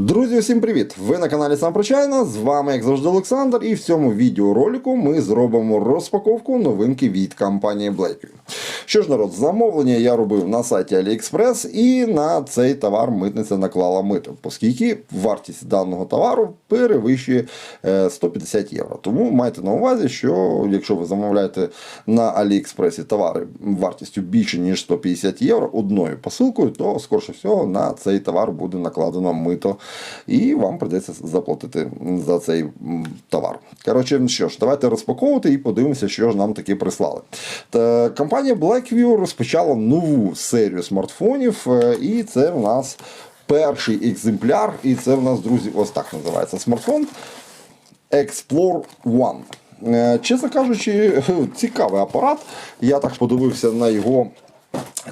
Друзі, всім привіт! Ви на каналі Сампрочайна. З вами, як завжди, Олександр, і в цьому відеоролику ми зробимо розпаковку новинки від компанії Blackview. Що ж, народ, замовлення я робив на сайті AliExpress і на цей товар митниця наклала мито, оскільки вартість даного товару перевищує е, 150 євро. Тому майте на увазі, що якщо ви замовляєте на AliExpress товари вартістю більше ніж 150 євро одною посилкою, то скорше всього на цей товар буде накладено мито, і вам придеться заплатити за цей товар. Коротше, що ж, давайте розпаковувати і подивимося, що ж нам таки прислали. Та компанія Blackview розпочала нову серію смартфонів, е, і це в нас перший екземпляр, і це в нас, друзі, ось так називається смартфон. Explore One. Е, Чесно кажучи, цікавий апарат. Я так подивився на його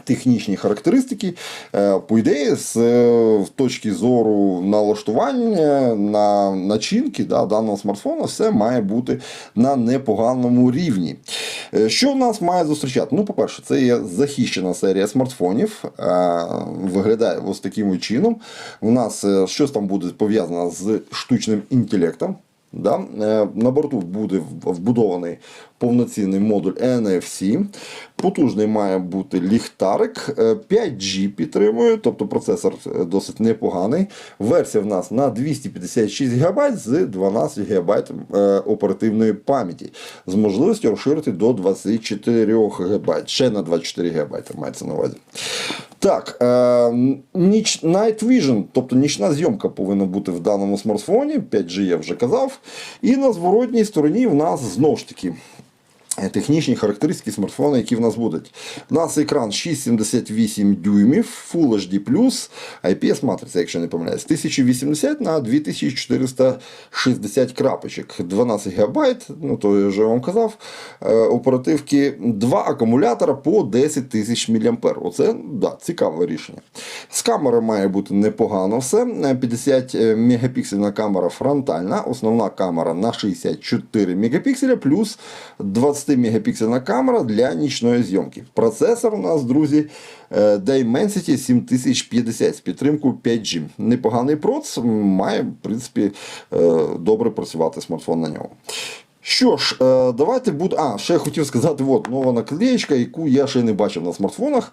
технічні характеристики. Е, По ідеї, з е, точки зору налаштування на начинки да, даного смартфона, все має бути на непоганому рівні. Е, Що в нас має зустрічати? Ну, по-перше, це є захищена серія смартфонів. Виглядає ось таким чином. У нас щось там буде пов'язано з штучним інтелектом. Да? Е, На борту буде вбудований повноцінний модуль NFC. Потужний має бути ліхтарик. Е, 5G підтримує, тобто процесор е, досить непоганий. Версія в нас на 256 ГБ з 12 ГБ оперативної пам'яті. З можливістю розширити до 24 ГБ. Ще на 24 ГБ мається на увазі. Так, е, ніч, Night Vision, тобто нічна зйомка повинна бути в даному смартфоні. 5G я вже казав. І на зворотній стороні в нас знову ж таки. Е, Технічні характеристики смартфона, які в нас будуть. У нас екран 6,78 дюймів, Full HD+, IPS матриця, якщо не помиляюсь, 1080 на 2460 крапочок, 12 ГБ, ну то я вже вам казав, е, оперативки, два акумулятора по 10 тисяч мА. Оце да, цікаве рішення. З камери має бути непогано все. Е, 50 мегапіксельна камера фронтальна, основна камера на 64 мегапікселя, плюс 20 мегапіксельна камера для нічної зйомки. Процесор у нас, друзі, е, Dimensity 7050 з підтримкою 5G. Непоганий проц, має, в принципі, е, добре працювати смартфон на ньому. Що ж, е, давайте буде. А, ще я хотів сказати, от нова наклеєчка, яку я ще не бачив на смартфонах.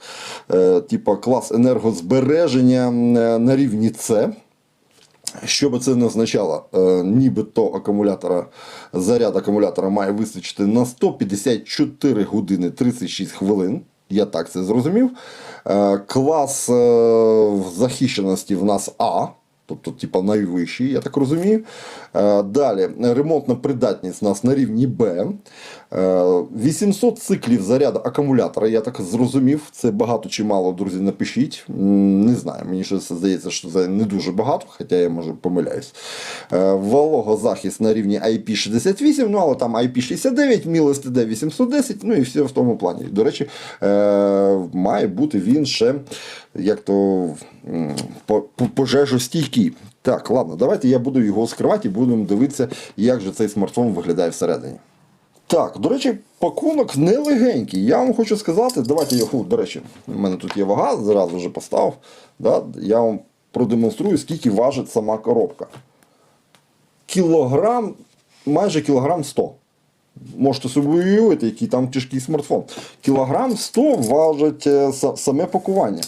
Типа клас енергозбереження на рівні С. Що би це не означало, е, нібито акумулятора, заряд акумулятора має вистачити на 154 години 36 хвилин. Я так це зрозумів. Е, Клас е, захищеності в нас А. Тобто, типа найвищий, я так розумію. Далі ремонтна придатність у нас на рівні Б. Е, 800 циклів заряду акумулятора, я так зрозумів. Це багато чи мало, друзі, напишіть. Не знаю, мені щось здається, що це не дуже багато, хоча я може помиляюсь. Е, Вологозахист на рівні IP68, ну але там IP69, MIL-STD 810, ну і все в тому плані. До речі, е, має бути він ще як то пожежостійкий. Так, ладно, давайте я буду його скривати і будемо дивитися, як же цей смартфон виглядає всередині. Так, до речі, пакунок нелегенький. Я вам хочу сказати, давайте його, до речі, у мене тут є вага, зразу вже поставив. Да, я вам продемонструю, скільки важить сама коробка. Кілограм, майже кілограм 100. Можете собі уявити, який там тяжкий смартфон. Кілограм 100 важить е, саме пакування.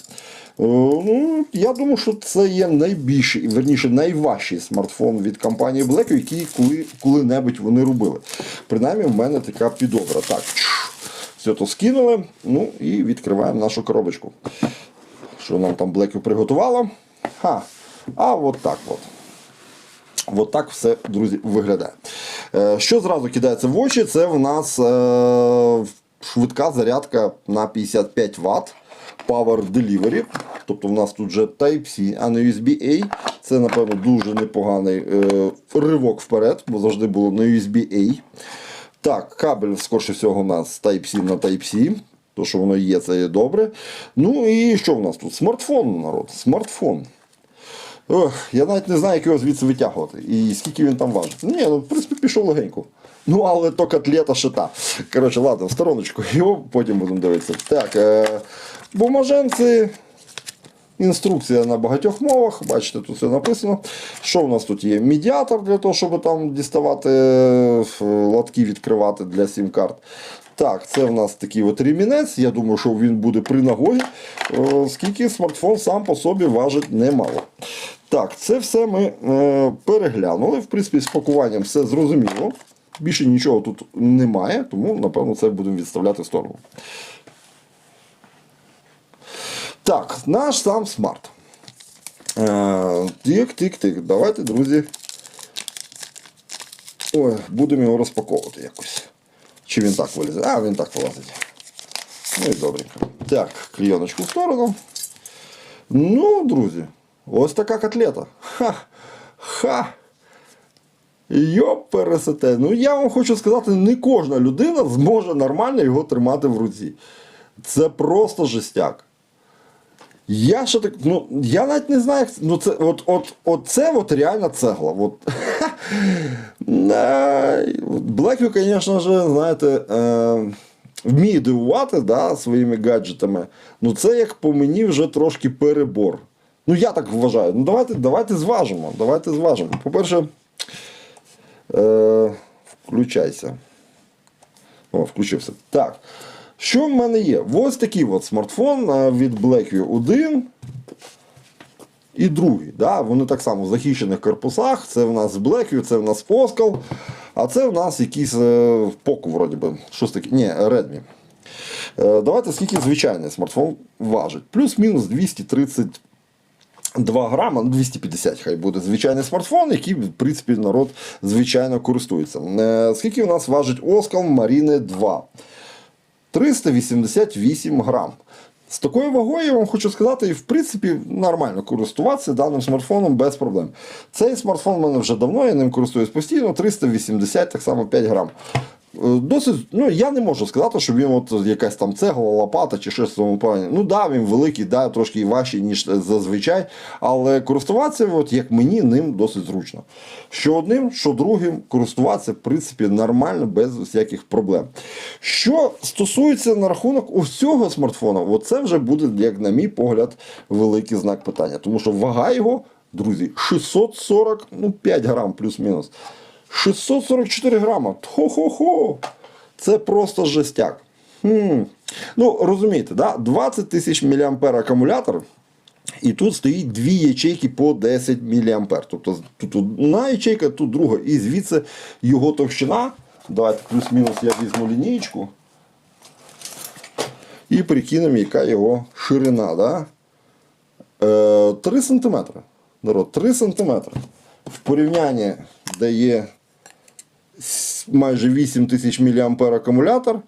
Е, Ну, я думаю, що це є найбільший, верніше, найважчий смартфон від компанії Black, який коли, коли-небудь вони робили. Принаймні, в мене така підобра. Так, все то скинули. Ну і відкриваємо нашу коробочку. Що нам там Black приготувало? Ха. А от так от. От так все, друзі, виглядає. Е, Що зразу кидається в очі, це в нас е, швидка зарядка на 55 Вт. Power Delivery. Тобто в нас тут вже Type-C, а не USB-A. Це, напевно, дуже непоганий е, ривок вперед, бо завжди було на USB-A. Так, кабель, скорше всього, у нас Type-C на Type-C. То, що воно є, це є добре. Ну і що в нас тут? Смартфон, народ. Смартфон. Ох, я навіть не знаю, як його звідси витягувати. І скільки він там важить. Ні, ну, в принципі, пішов легенько. Ну, але то котлета шита. Коротше, ладно, в стороночку його, потім будемо дивитися. Так, е, бумаженці. Інструкція на багатьох мовах, бачите, тут все написано. Що у нас тут є? Медіатор для того, щоб там діставати е, лотки, відкривати для сім-карт. Так, це в нас такий от ремінець. Я думаю, що він буде при нагоді, е, оскільки смартфон сам по собі важить немало. Так, це все ми е, переглянули. В принципі, з пакуванням все зрозуміло. Більше нічого тут немає, тому, напевно, це будемо відставляти в сторону. Так, наш сам смарт. Е, Тик, тик, тик. Давайте, друзі. Ой, будемо його розпаковувати якось. Чи він так вилізе? А, він так вилазить. Ну і добренько. Так, клійоночку в сторону. Ну, друзі, ось така котлета. Ха! Ха! Йоп, пересете. Ну я вам хочу сказати, не кожна людина зможе нормально його тримати в руці. Це просто жестяк. Я ще так, ну я навіть не знаю, як це- ну це от, от, от це от реально цегла. От. Blackview, звісно ж, знаєте, е, вміє дивувати да, своїми гаджетами. Ну це як по мені вже трошки перебор. Ну я так вважаю. Ну давайте, давайте зважимо. Давайте зважимо. По-перше, е, включайся. О, включився. Так. Що в мене є? Ось такий от смартфон е, від Blackview 1 і другий. Да? Вони так само в захищених корпусах. Це в нас Blackview, це в нас Oskal, а це в нас якийсь е, Poco, вроді би. Щось таке. Ні, Redmi. Е, Давайте скільки звичайний смартфон важить. Плюс-мінус 230 2 грама, ну 250 хай буде звичайний смартфон, який, в принципі, народ звичайно користується. Е, Скільки у нас важить Oskal Marine 2? 388 грам. З такою вагою я вам хочу сказати, і в принципі нормально користуватися даним смартфоном без проблем. Цей смартфон в мене вже давно, я ним користуюсь постійно, 380, так само 5 грам. Е, Досить, ну я не можу сказати, що він от якась там цегла, лопата чи щось в тому плані. Ну да, він великий, да, трошки і важчий, ніж зазвичай. Але користуватися, от, як мені, ним досить зручно. Що одним, що другим, користуватися, в принципі, нормально, без усяких проблем. Що стосується на рахунок ось цього смартфона, це вже буде, як на мій погляд, великий знак питання. Тому що вага його, друзі, 640, ну 5 грам плюс-мінус. 644 грама. Хо-хо-хо. Це просто жестяк. Хм. Ну, розумієте, да? 20 тисяч мА акумулятор. І тут стоїть дві ячейки по 10 мА. Тобто тут одна ячейка, тут друга. І звідси його товщина. Давайте плюс-мінус я візьму лінійку. І прикинемо, яка його ширина. Да? Е, 3 см. Народ, 3 см. В порівнянні, де є майже 8 тисяч мА акумулятор,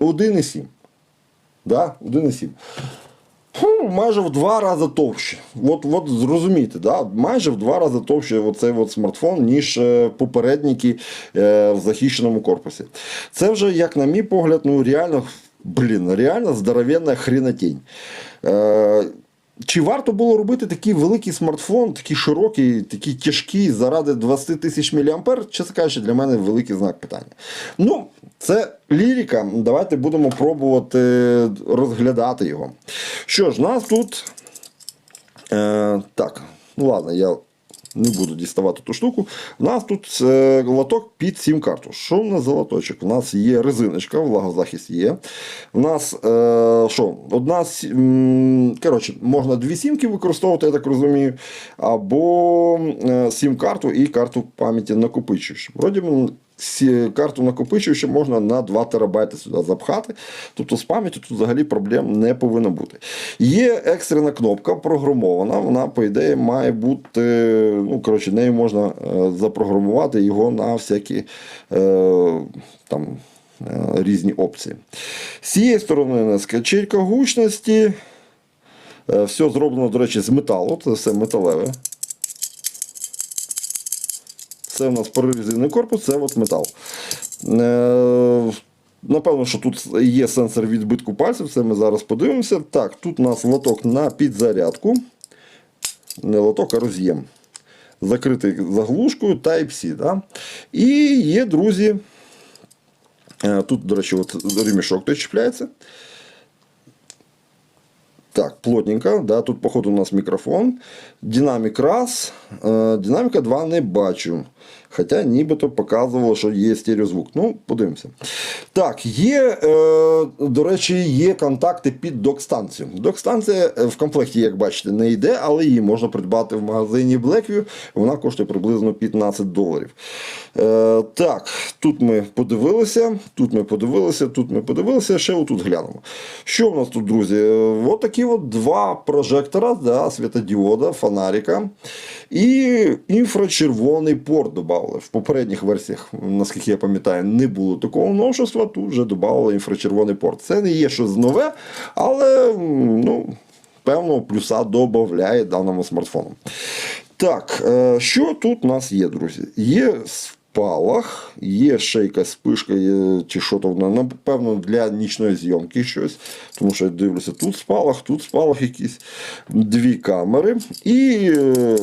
1,7. Да? 1,7. Фу, майже в два рази товще. От, от зрозумійте, да? майже в два рази товще оцей от смартфон, ніж е, попередники е, в захищеному корпусі. Це вже, як на мій погляд, ну реально, блін, реально здоровенна хренотень. Е, чи варто було робити такий великий смартфон, такий широкий, такий тяжкий заради 20 тисяч мА? Чесно кажучи, для мене великий знак питання. Ну, це лірика. Давайте будемо пробувати розглядати його. Що ж, нас тут. Е, так, ну ладно, я не буду діставати ту штуку. У нас тут е, лоток під сім-карту. Що в нас за лоточок? У нас є резиночка, влагозахист є. У нас е, що? Одна коротше, можна дві сімки використовувати, я так розумію. Або е, сім-карту і карту пам'яті накопичуєш. Вроді карту накопичуючи можна на 2 терабайти сюди запхати. Тобто з пам'яттю тут взагалі проблем не повинно бути. Є екстрена кнопка програмована, вона, по ідеї, має бути. Ну, коротше, нею можна е, запрограмувати його на всякі е, там, е, різні опції. З цієї сторони у нас качелька гучності. Е, Все зроблено, до речі, з металу, це все металеве. Це у нас прорізаний корпус, це от метал. Е, Напевно, що тут є сенсор відбитку пальців, це ми зараз подивимося. Так, тут у нас лоток на підзарядку. Не лоток, а роз'єм. Закритий заглушкою Type-C. Да? І є, друзі. е, Тут, до речі, от ремішок той чіпляється. Так, плотненько, да, тут, походу, у нас мікрофон. Динамік раз, е, динаміка 2 не бачу. Хоча нібито показувало, що є стереозвук. Ну, подивимося. Так, є, е, до речі, є контакти під док-станцію. Док-станція е, в комплекті, як бачите, не йде, але її можна придбати в магазині Blackview. Вона коштує приблизно 15 доларів. Е, так, тут ми подивилися, тут ми подивилися, тут ми подивилися, ще отут глянемо. Що в нас тут, друзі? Е, От такі от два прожектора, да, світодіода, фонарика. І інфрачервоний порт додали. В попередніх версіях, наскільки я пам'ятаю, не було такого новшества. Тут вже додали інфрачервоний порт. Це не є щось нове, але ну, певного плюса додає даному смартфону. Так, е, що тут у нас є, друзі? Є спалах, є ще якась спишка, є, чи що то, напевно, для нічної зйомки щось. Тому що я дивлюся, тут спалах, тут спалах якісь дві камери. І е,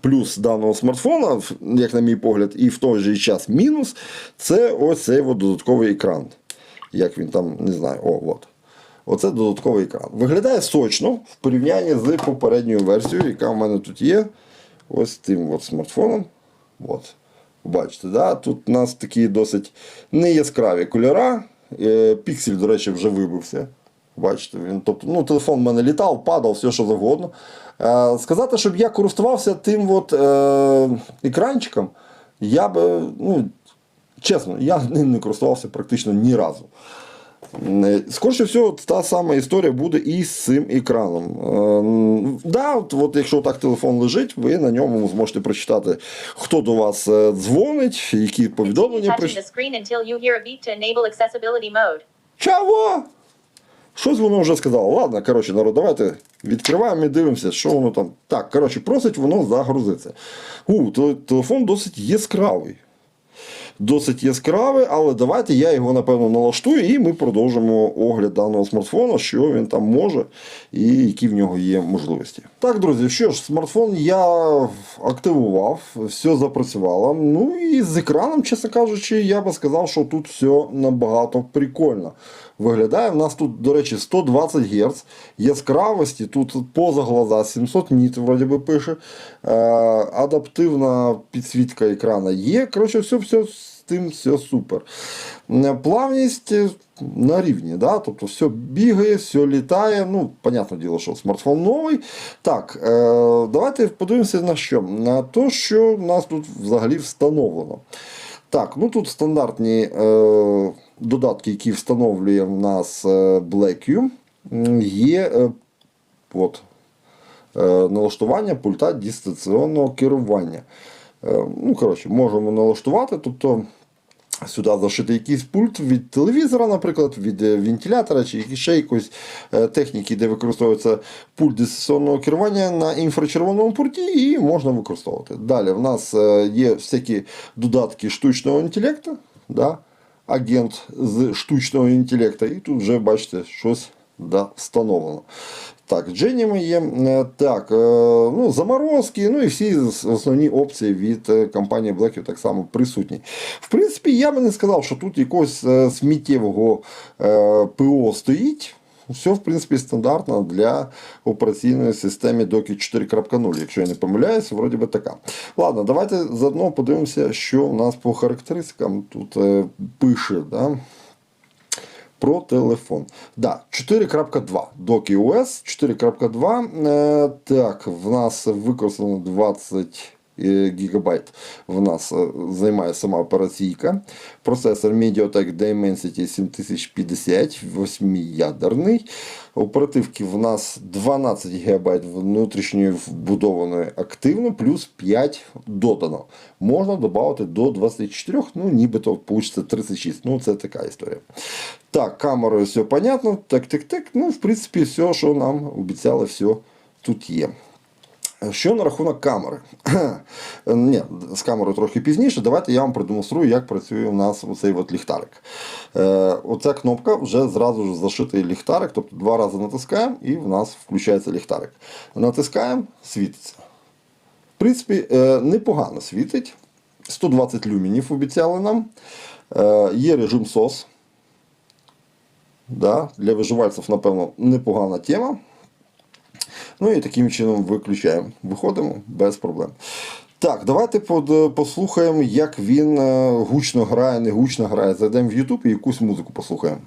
плюс даного смартфона, як на мій погляд, і в той же час мінус, це ось цей от додатковий екран. Як він там, не знаю, о, от. Оце додатковий екран. Виглядає сочно в порівнянні з попередньою версією, яка в мене тут є. Ось тим от смартфоном. От. Бачите, да? тут у нас такі досить неяскраві кольора. Е, Піксель, до речі, вже вибився. Бачите, він, тобто, ну, телефон в мене літав, падав, все що завгодно. Е, сказати, щоб я користувався тим от, е, екранчиком, я би, ну, чесно, я ним не користувався практично ні разу. Е, Скоріше всього, та сама історія буде і з цим екраном. Е, да, от, от якщо так телефон лежить, ви на ньому зможете прочитати, хто до вас е, дзвонить, які повідомлення прийшли. Чого? Щось воно вже сказало. Ладно, коротше, народ, давайте відкриваємо і дивимося, що воно там. Так, коротше, просить воно загрузитися. У, теле- телефон досить яскравий. Досить яскравий, але давайте я його, напевно, налаштую і ми продовжимо огляд даного смартфона, що він там може і які в нього є можливості. Так, друзі, що ж, смартфон я активував, все запрацювало. Ну і з екраном, чесно кажучи, я би сказав, що тут все набагато прикольно. Виглядає в нас тут, до речі, 120 Гц яскравості, тут поза глаза 700 ніт, вроді би пише. Е, адаптивна підсвітка екрана є. Коротше, все, все з тим все супер. Плавність е, на рівні, да? тобто все бігає, все літає. Ну, понятне діло, що смартфон новий. Так, е, давайте подивимося на що? На те, що в нас тут взагалі встановлено. Так, ну тут стандартні е, додатки, які встановлює в нас е, BlackView. Є е, от, е, налаштування пульта дистанційного керування. Ну, коротше, можемо налаштувати, тобто сюди зашити якийсь пульт від телевізора, наприклад, від вентилятора чи ще якоїсь техніки, де використовується пульт дистанційного керування на інфрачервоному пульті, і можна використовувати. Далі в нас є всякі додатки штучного інтелекту. Да? Агент з штучного інтелекту, і тут вже бачите, щось да, встановлено. Так, Дженіми є. Е, Так, е, ну, заморозки, ну і всі основні опції від е, компанії Blackview так само присутні. В принципі, я би не сказав, що тут якогось сміттєвого ПО стоїть. Все, в принципі, стандартно для операційної системи Doki 4.0, якщо я не помиляюсь, вроді би така. Ладно, давайте заодно подивимося, що у нас по характеристикам тут е, пише. Да? Про телефон. Да, 4.2. Doki OS 4.2. Е, так, в нас використано 20 е, гігабайт. В нас е, займає сама операційка. Процесор MediaTek Dimensity 7050, 8-ядерний. Оперативки в нас 12 ГБ внутрішньої вбудованої активно, плюс 5 додано. Можна додати до 24, ну нібито вийде 36. Ну, це така історія. Так, камерою все понятно. Так, так, так. Ну, в принципі, все, що нам обіцяли, все тут є. Що на рахунок камери? Ні, з камерою трохи пізніше. Давайте я вам продемонструю, як працює у нас оцей от ліхтарик. Е, оця кнопка вже зразу ж зашитий ліхтарик, тобто два рази натискаємо і в нас включається ліхтарик. Натискаємо, світиться. В принципі, е, непогано світить. 120 люмінів обіцяли нам. Е, Є режим SOS. Да? Для виживальців, напевно, непогана тема. Ну і таким чином виключаємо. Виходимо без проблем. Так, давайте под- послухаємо, як він е, гучно грає, не гучно грає. Зайдемо в YouTube і якусь музику послухаємо.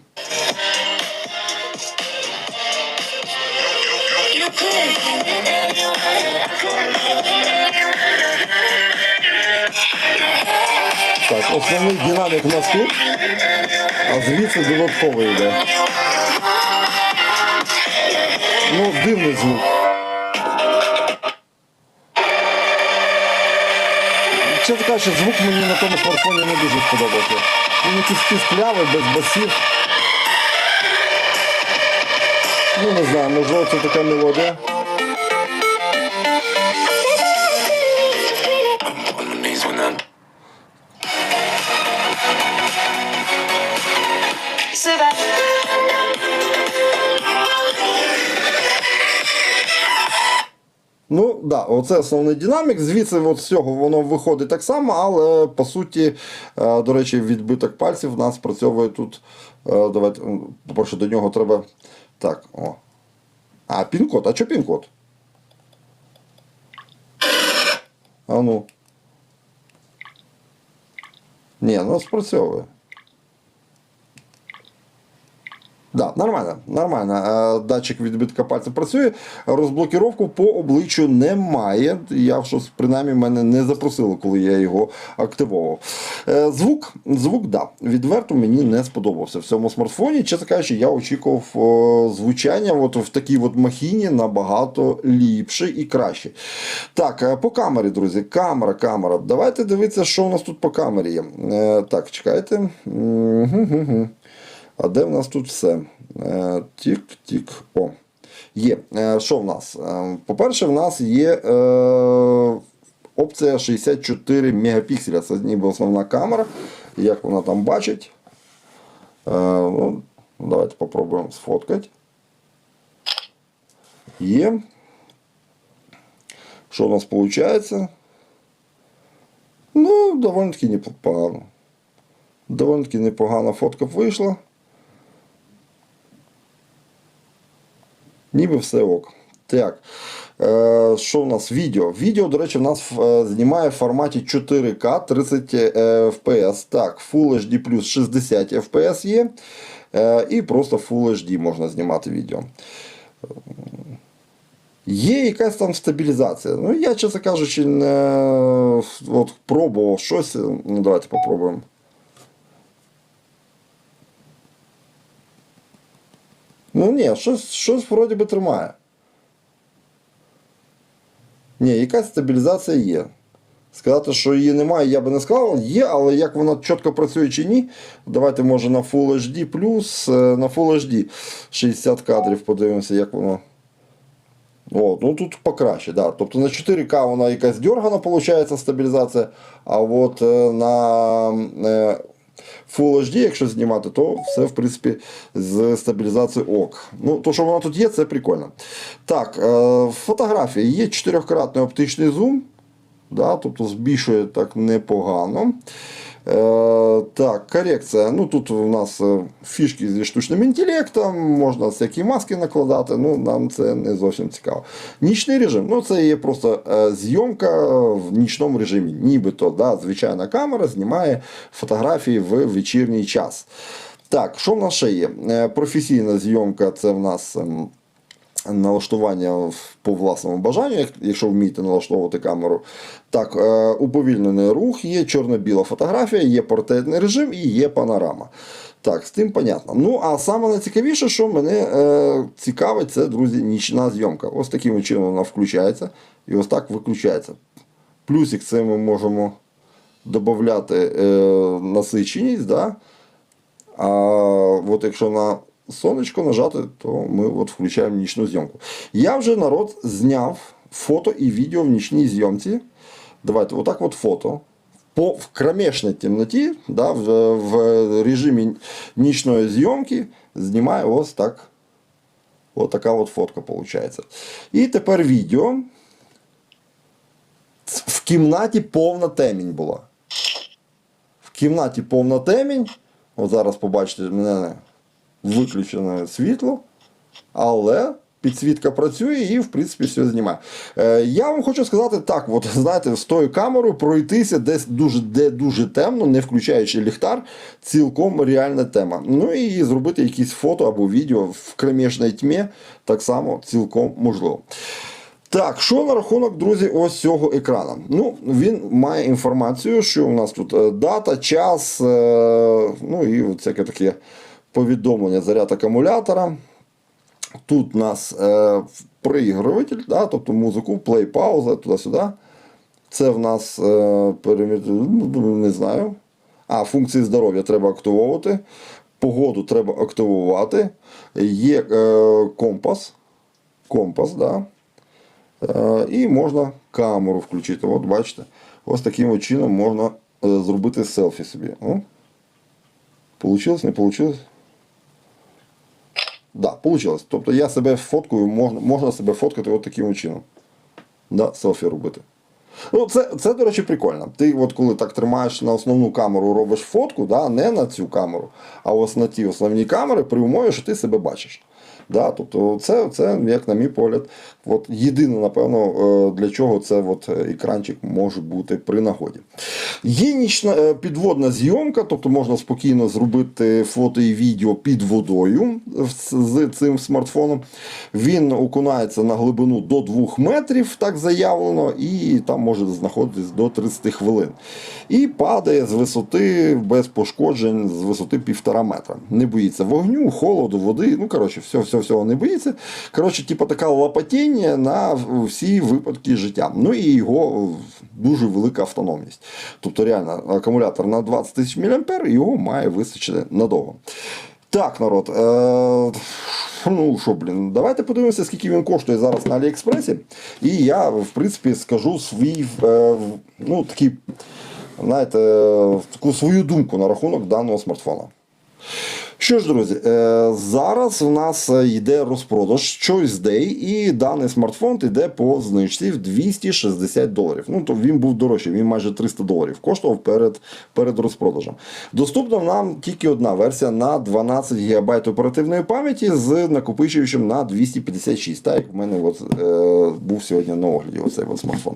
Так, основний динамік у нас тут, а звідси додатковий йде. Ну, дивний звук. Чесно кажучи, звук мені на тому смартфоні не дуже сподобався. Він якийсь пісклявий, без басів. Ну, не знаю, можливо, це така мелодія. Да, оце основний динамік. Звідси от з воно виходить так само, але по суті, е, до речі, відбиток пальців в нас працьовує тут. Е, Давайте, по-перше, до нього треба. Так, о. А, пін-код. А що пін-код? А ну. Ні, ну спрацьовує. Да, нормально, нормально. Е, Датчик відбитка пальця працює. Розблокіровку по обличчю немає. Я щось принаймні мене не запросило, коли я його активував. Е, Звук, звук, да, відверто мені не сподобався в цьому смартфоні. Чесно кажучи, я очікував звучання от в такій от махіні набагато ліпше і краще. Так, е, по камері, друзі. Камера, камера. Давайте дивитися, що у нас тут по камері є. Е, Так, чекайте. Мгм-гм-гм. А де в нас тут все? Е, Тік-тік. О. Є. Е, Що в нас? Е, По-перше, в нас є е, опція 64 мегапікселя. Це ніби основна камера. Як вона там бачить. Е, ну, давайте попробуємо сфоткати. Є. Що у нас виходить? Ну, доволі таки непогано. Доволі таки непогана фотка вийшла. Ніби все ок. Так. Е, що у нас? Відео. Відео, до речі, в нас е, знімає в форматі 4К 30 е, FPS. Так, Full HD плюс 60 FPS є. Е, і просто Full HD можна знімати відео. Є якась там стабілізація. Ну, я, чесно кажучи, не от, пробував щось. Ну, давайте попробуємо. Ну ні, щось, щось вроді би тримає. Ні, якась стабілізація є. Сказати, що її немає, я би не сказав. Є, але як вона чітко працює чи ні. Давайте, може, на Full HD плюс, е, на Full HD 60 кадрів подивимося, як воно. О, ну тут покраще, да. Тобто на 4К вона якась дергана, виходить, стабілізація. А от е, на е, Full HD, якщо знімати, то все, в принципі, з стабілізацією ок. Ну, то, що воно тут є, це прикольно. Так, е, фотографії. Є 4-кратний оптичний зум. Да, тобто збільшує так непогано. Е, так, корекція. Ну, тут у нас е, фішки зі штучним інтелектом, можна всякі маски накладати, ну нам це не зовсім цікаво. Нічний режим. Ну, це є просто е, зйомка в нічному режимі. Нібито да, звичайна камера знімає фотографії в вечірній час. Так, що в нас ще є? Е, Професійна зйомка це в нас. Налаштування по власному бажанню, якщо вмієте налаштовувати камеру. Так, е, уповільнений рух, є чорно-біла фотографія, є портретний режим і є панорама. Так, з тим понятно. Ну, а саме найцікавіше, що мене е, цікавить, це, друзі, нічна зйомка. Ось таким чином вона включається і ось так виключається. Плюсик це ми можемо додати е, насиченість. Да? А от якщо на сонечко нажати, то ми от включаємо нічну зйомку. Я вже народ зняв фото і відео в нічній зйомці. Давайте, отак от фото. По в кромешній темноті, да, в, в режимі нічної зйомки знімаю ось так. Ось така от фотка виходить. І тепер відео. В кімнаті повна темінь була. В кімнаті повна темінь. От зараз побачите мене. Виключене світло, але підсвітка працює і, в принципі, все знімає. Е, я вам хочу сказати так: от, знаєте, з тою камерою пройтися десь дуже, де дуже темно, не включаючи ліхтар, цілком реальна тема. Ну і зробити якісь фото або відео в кромешній тьмі так само цілком можливо. Так, що на рахунок, друзі, ось цього екрану? Ну, він має інформацію, що у нас тут е, дата, час, е, ну і от всяке таке повідомлення, заряд акумулятора. Тут у нас е, проігруватель, да, тобто музику, плей, пауза, туди-сюди. Це в нас е, переміт... ну, не знаю. А, функції здоров'я треба активовувати. Погоду треба активувати. Є е, компас. Компас, да. Е, і можна камеру включити. От бачите, ось таким чином можна е, зробити селфі собі. Получилось, не получилось? Да, получилось. Тобто я себе фоткаю, можна, можна себе фоткати от таким чином. Да, селфі робити. Ну, це, це, до речі, прикольно. Ти, от коли так тримаєш на основну камеру, робиш фотку, да, не на цю камеру, а ось на ті основні камери при умові, що ти себе бачиш. Да, тобто це, це, як на мій погляд, от єдине, напевно, е, для чого це от екранчик може бути при нагоді. Є нічна е, підводна зйомка, тобто можна спокійно зробити фото і відео під водою з цим смартфоном. Він окунається на глибину до 2 метрів, так заявлено, і там може знаходитись до 30 хвилин. І падає з висоти без пошкоджень з висоти 1,5 метра. Не боїться вогню, холоду, води. Ну, коротше, все, все, всього не боїться. Коротше, типу така лопатіння на всі випадки життя. Ну і його дуже велика автономність. Тобто, реально, акумулятор на 20 тисяч мА його має вистачити надовго. Так, народ. Е- Ну що, блін, давайте подивимося, скільки він коштує зараз на Аліекспресі. І я, в принципі, скажу свій е, ну, такий, знаєте, таку свою думку на рахунок даного смартфона. Що ж, друзі, е, зараз у нас е, йде розпродаж Choice Day, і даний смартфон йде по знижці в 260 доларів. Ну, то він був дорожчий, він майже 300 доларів коштував перед, перед розпродажем. Доступна нам тільки одна версія на 12 ГБ оперативної пам'яті з накопичувачем на 256, так як в мене от, е, був сьогодні на огляді оцей от смартфон.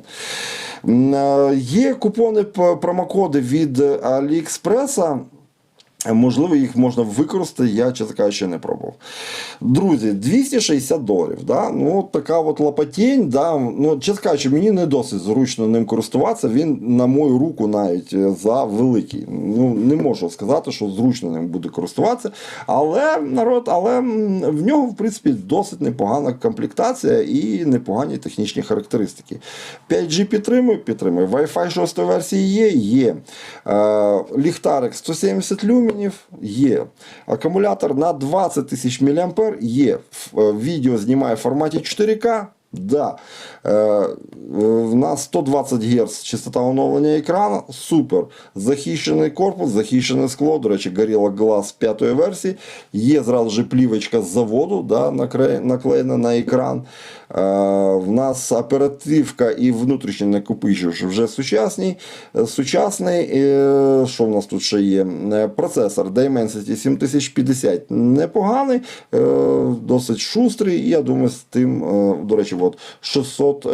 Е, Є купони промокоди від AliExpress. Можливо, їх можна використати, я, чесно кажучи, не пробував. Друзі, 260 доларів. Да? Ну, така от лопатінь, да? ну, чесно кажучи, мені не досить зручно ним користуватися. Він на мою руку навіть е, за великий. Ну, не можу сказати, що зручно ним буде користуватися. Але народ, але в нього, в принципі, досить непогана комплектація і непогані технічні характеристики. 5G підтримує, підтримує. Wi-Fi 6 версії є, є. Е, ліхтарик 170 люменів є. Акумулятор на 20 тисяч мА є. Е, Відео знімає в форматі 4К. Да. Е, в нас 120 Гц частота оновлення екрану. Супер. Захищений корпус, захищене скло. До речі, Gorilla Glass 5 версії. Є зразу ж плівочка з заводу, да, наклеєна на екран. Е, в нас оперативка і внутрішній накопичувач вже сучасний. Е, Сучасний, е, що в нас тут ще є? Процесор Dimensity 7050 непоганий, досить шустрий. І я думаю, з тим, до речі, от 600 е,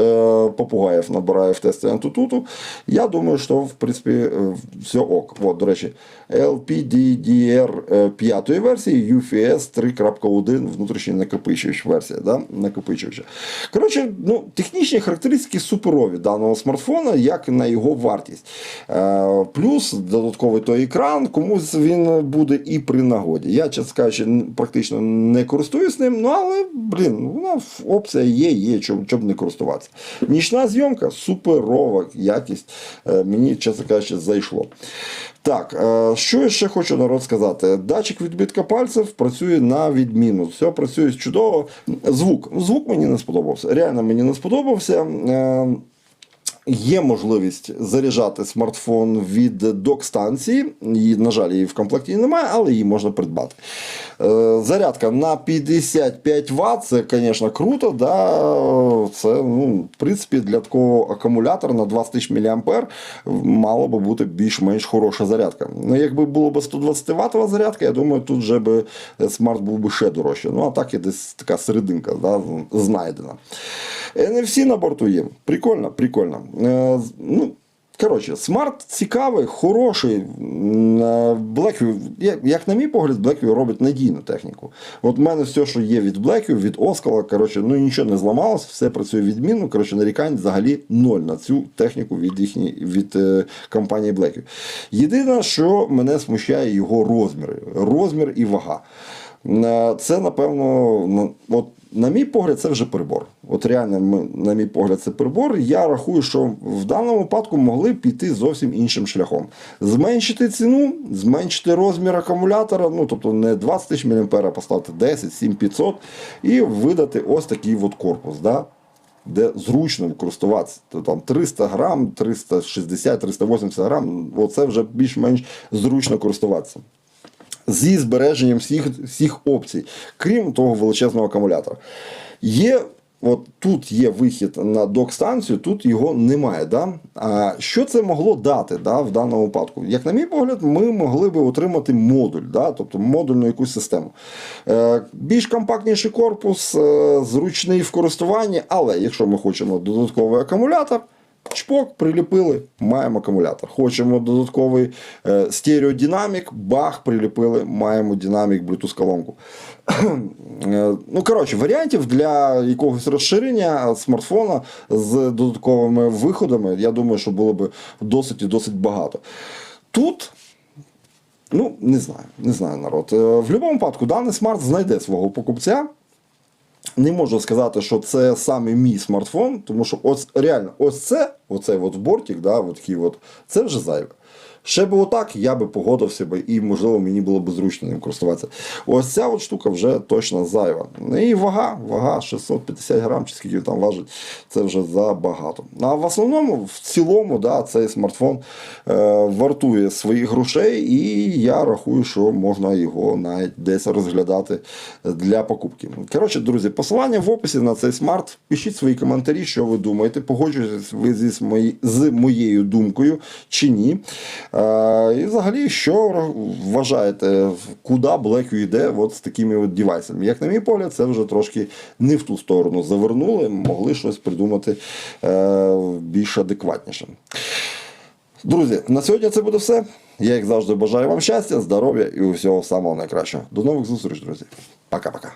попугаїв набирає в тесті Antutu. Я думаю, що в принципі е, все ок. От, до речі, LPDDR 5 версії, UFS 3.1 внутрішній накопичувач версія. Да? накопичувача. Коротше, ну, технічні характеристики суперові даного смартфона, як на його вартість. Е, плюс додатковий той екран, комусь він буде і при нагоді. Я, чесно кажучи, практично не користуюсь ним, ну але, блін, вона опція є, є, чому щоб не користуватися. Нічна зйомка суперова якість. Е, мені, чесно кажучи, зайшло. Так, е, що я ще хочу народ сказати? Датчик відбитка пальців працює на відміну. Все працює чудово. Звук. Звук мені не сподобався. Реально мені не сподобався. Є можливість заряджати смартфон від док-станції. Її, на жаль, її в комплекті немає, але її можна придбати. Е, Зарядка на 55 Вт, це, звісно, круто. Да? Це, ну, в принципі, для такого акумулятора на 20 тисяч мА мало би бути більш-менш хороша зарядка. Ну, якби було б 120 Вт зарядка, я думаю, тут вже би смарт був би ще дорожче. Ну, а так є десь така серединка да, знайдена. NFC на борту є. Прикольно, прикольно. Е, ну, Коротше, смарт цікавий, хороший. Е, Blackview, як, на мій погляд, Blackview робить надійну техніку. От в мене все, що є від Blackview, від Оскала, коротше, ну нічого не зламалось, все працює відмінно. Коротше, нарікань взагалі ноль на цю техніку від їхні, від е, компанії Blackview. Єдине, що мене смущає його розміри. Розмір і вага. Е, Це, напевно, ну, от, на мій погляд, це вже прибор. От реально, на мій погляд, це прибор. Я рахую, що в даному випадку могли б піти зовсім іншим шляхом. Зменшити ціну, зменшити розмір акумулятора, ну тобто не 20 тисяч мА, а поставити 10, 7500 і видати ось такий от корпус. Да? Де зручно користуватися. То там 300 грам, 360, 380 грам, оце вже більш-менш зручно користуватися зі збереженням всіх, всіх опцій, крім того величезного акумулятора. Є, от тут є вихід на док-станцію, тут його немає. Да? А що це могло дати да, в даному випадку? Як на мій погляд, ми могли би отримати модуль, да? тобто модульну якусь систему. Е, більш компактніший корпус, е, зручний в користуванні, але якщо ми хочемо додатковий акумулятор. Чпок, приліпили, маємо акумулятор. Хочемо додатковий е, стереодинамік, бах, приліпили, маємо динамік, Bluetooth колонку. Е, ну, коротше, варіантів для якогось розширення смартфона з додатковими виходами, я думаю, що було б досить і досить багато. Тут Ну, не знаю, не знаю народ. Е, В будь-якому випадку даний смарт знайде свого покупця. Не можу сказати, що це саме мій смартфон, тому що ось реально, ось це, оцей от бортик, да, от от, це вже зайве. Ще б отак, я би погодився би, і, можливо, мені було б зручно ним користуватися. Ось ця от штука вже точно зайва. Ну і вага, вага 650 грам, чи скільки там важить, це вже забагато. А в основному, в цілому, да, цей смартфон е, вартує своїх грошей, і я рахую, що можна його навіть десь розглядати для покупки. Коротше, друзі, посилання в описі на цей смарт. Пишіть свої коментарі, що ви думаєте. Погоджуєтесь ви зі з моєю думкою чи ні. Е, і взагалі, що вважаєте, куди Blackview йде от з такими от девайсами? Як на мій погляд, це вже трошки не в ту сторону завернули, могли щось придумати е, більш адекватніше. Друзі, на сьогодні це буде все. Я, як завжди, бажаю вам щастя, здоров'я і усього самого найкращого. До нових зустрічей, друзі. Пока-пока.